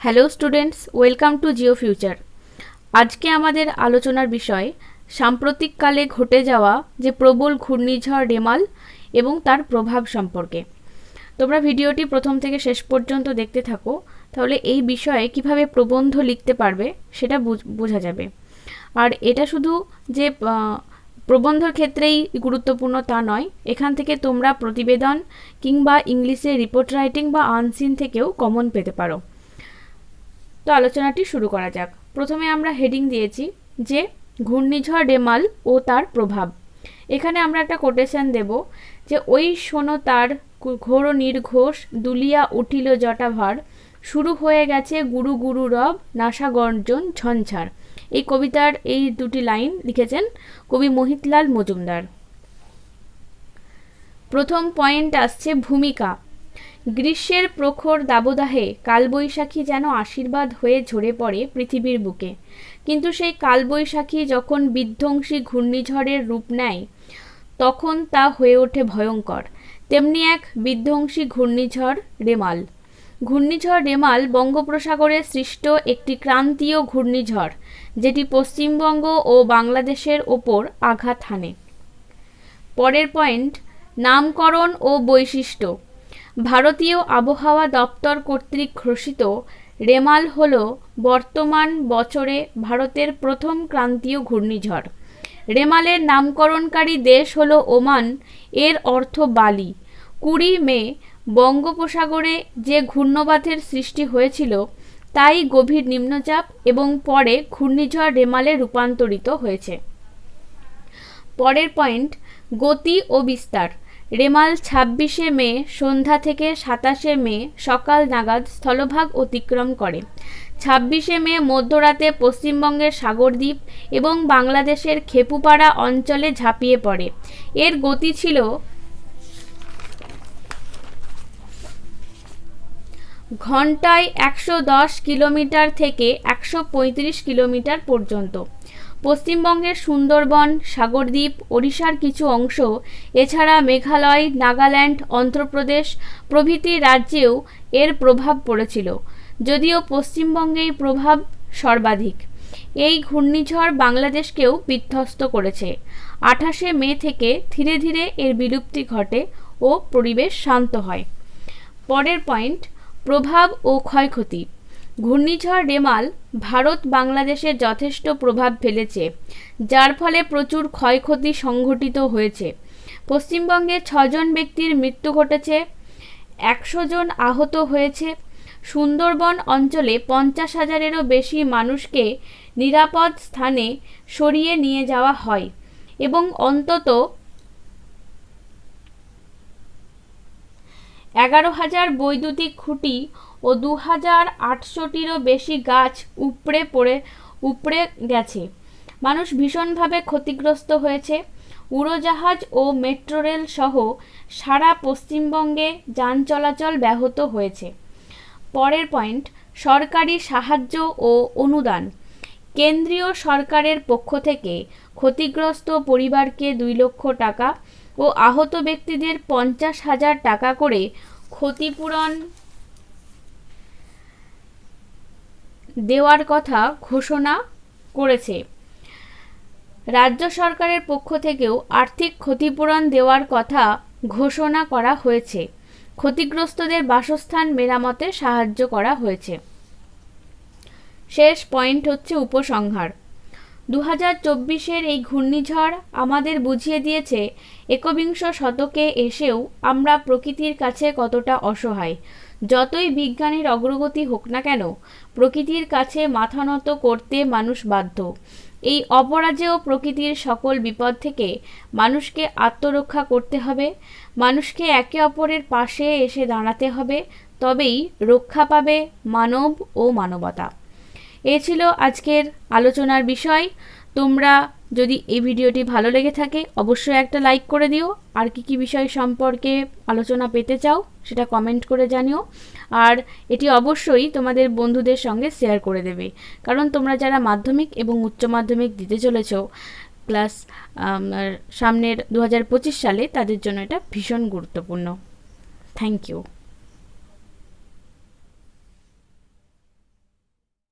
Hello students, welcome to Geo future. আজকে আমাদের আলোচনার বিষয়, সাম্প্রতিককালে ঘটে যাওয়া যে প্রবল ঘূর্ণিঝড় রেমাল এবং তার প্রভাব সম্পর্কে। তোমরা ভিডিওটি প্রথম থেকে শেষ পর্যন্ত দেখতে থাকো, তাহলে এই বিষয়ে কীভাবে প্রবন্ধ লিখতে পারবে সেটা বোঝা যাবে। আর এটা শুধু যে প্রবন্ধর ক্ষেত্রেই গুরুত্বপূর্ণ তা নয়, এখান থেকে তোমরা প্রতিবেদন কিংবা ইংলিশে রিপোর্ট রাইটিং বা আনসিন থেকেও কমন পেতে পারো। তো আলোচনাটি শুরু করা যাক। প্রথমে আমরা হেডিং দিয়েছি যে ঘূর্ণিঝড় ডেমাল ও তার প্রভাব। এখানে আমরা একটা কোটেশন দেব যে ওই শোনো তার ঘোর নির্ঘোষ দুলিয়া উঠিল জটাভার শুরু হয়ে গেছে গুরু গুরু রব নাসা গর্জন ঝঞ্ঝার। এই কবিতার এই দুটি লাইন লিখেছেন কবি মোহিতলাল মজুমদার। প্রথম পয়েন্ট আসছে ভূমিকা। গ্রীষ্মের প্রখর দাবদাহে কালবৈশাখী যেন আশীর্বাদ হয়ে ঝরে পড়ে পৃথিবীর বুকে। কিন্তু সেই কালবৈশাখী যখন বিধ্বংসী ঘূর্ণিঝড়ের রূপ নেয়, তখন তা হয়ে ওঠে ভয়ঙ্কর। তেমনি এক বিধ্বংসী ঘূর্ণিঝড় রেমাল। ঘূর্ণিঝড় রেমাল বঙ্গোপসাগরে সৃষ্ট একটি ক্রান্তীয় ঘূর্ণিঝড়, যেটি পশ্চিমবঙ্গ ও বাংলাদেশের ওপর আঘাত হানে। পরের পয়েন্ট, নামকরণ ও বৈশিষ্ট্য। ভারতীয় আবহাওয়া দপ্তর কর্তৃক ঘোষিত রেমাল হল বর্তমান বছরে ভারতের প্রথম ক্রান্তীয় ঘূর্ণিঝড়। রেমালের নামকরণকারী দেশ হল ওমান, এর অর্থ বালি। কুড়ি মে বঙ্গোপসাগরে যে ঘূর্ণবাতের সৃষ্টি হয়েছিল, তাই গভীর নিম্নচাপ এবং পরে ঘূর্ণিঝড় রেমালে রূপান্তরিত হয়েছে। পরের পয়েন্ট, গতি ও বিস্তার। রেমাল ছাব্বিশে মে, সন্ধ্যা থেকে সাতাশে মে সকাল নাগাদ স্থলভাগ অতিক্রম করে। ছাব্বিশে মে মধ্যরাতে পশ্চিমবঙ্গের সাগরদ্বীপ এবং বাংলাদেশের খেপুপাড়া অঞ্চলে ঝাঁপিয়ে পড়ে। এর গতি ছিল ঘন্টায় একশো দশ কিলোমিটার থেকে একশো পঁয়ত্রিশ কিলোমিটার পর্যন্ত। পশ্চিমবঙ্গের সুন্দরবন, সাগরদ্বীপ, ওড়িশার কিছু অংশ, এছাড়া মেঘালয়, নাগাল্যান্ড, অন্ধ্রপ্রদেশ প্রভৃতি রাজ্যেও এর প্রভাব পড়েছিল। যদিও পশ্চিমবঙ্গেই প্রভাব সর্বাধিক। এই ঘূর্ণিঝড় বাংলাদেশকেও বিধ্বস্ত করেছে। আঠাশে মে থেকে ধীরে ধীরে এর বিলুপ্তি ঘটে ও পরিবেশ শান্ত হয়। পরের পয়েন্ট, প্রভাব ও ক্ষয়ক্ষতি। ঘূর্ণিঝড় রেমাল ভারত বাংলাদেশে যথেষ্ট প্রভাব ফেলেছে, যার ফলে প্রচুর ক্ষয়ক্ষতি সংঘটিত হয়েছে। পশ্চিমবঙ্গে ছজন ব্যক্তির মৃত্যু ঘটেছে, একশো জন আহত হয়েছে। সুন্দরবন অঞ্চলে পঞ্চাশ হাজারেরও বেশি মানুষকে নিরাপদ স্থানে সরিয়ে নিয়ে যাওয়া হয় এবং অন্তত এগারো হাজার বৈদ্যুতিক খুঁটি ও দু হাজার আটশোটিরও বেশি গাছ উপড়ে পড়ে, উপড়ে গেছে। মানুষ ভীষণভাবে ক্ষতিগ্রস্ত হয়েছে। উড়োজাহাজ ও মেট্রো রেল সহ সারা পশ্চিমবঙ্গে যান চলাচল ব্যাহত হয়েছে। পরের পয়েন্ট, সরকারি সাহায্য ও অনুদান। কেন্দ্রীয় সরকারের পক্ষ থেকে ক্ষতিগ্রস্ত পরিবারকে দুই লক্ষ টাকা ও আহত ব্যক্তিদের পঞ্চাশ হাজার টাকা করে ক্ষতিপূরণ দেওয়ার কথা ঘোষণা করেছে। রাজ্য সরকারের পক্ষ থেকেও আর্থিক ক্ষতিপূরণ দেওয়ার কথা ঘোষণা করা হয়েছে। ক্ষতিগ্রস্তদের বাসস্থান মেরামতে সাহায্য করা হয়েছে। শেষ পয়েন্ট হচ্ছে উপসংহার। দু হাজার চব্বিশের এই ঘূর্ণিঝড় আমাদের বুঝিয়ে দিয়েছে একবিংশ শতকে এসেও আমরা প্রকৃতির কাছে কতটা অসহায়। যতই বিজ্ঞানের অগ্রগতি হোক না কেন, প্রকৃতির কাছে মাথা নত করতে মানুষ বাধ্য। এই অপরাজেয় প্রকৃতির সকল বিপদ থেকে মানুষকে আত্মরক্ষা করতে হবে, মানুষকে একে অপরের পাশে এসে দাঁড়াতে হবে, তবেই রক্ষা পাবে মানব ও মানবতা। এ ছিল আজকের আলোচনার বিষয়। তোমরা যদি এই ভিডিওটি ভালো লেগে থাকে, অবশ্যই একটা লাইক করে দিও। আর কি কি বিষয় সম্পর্কে আলোচনা পেতে চাও, সেটা কমেন্ট করে জানিও। আর এটি অবশ্যই তোমাদের বন্ধুদের সঙ্গে শেয়ার করে দেবে। কারণ তোমরা যারা মাধ্যমিক এবং উচ্চ মাধ্যমিক দিতে চলেছ ক্লাস সামনের দু হাজার পঁচিশ সালে তাদের জন্য এটা ভীষণ গুরুত্বপূর্ণ। Thank you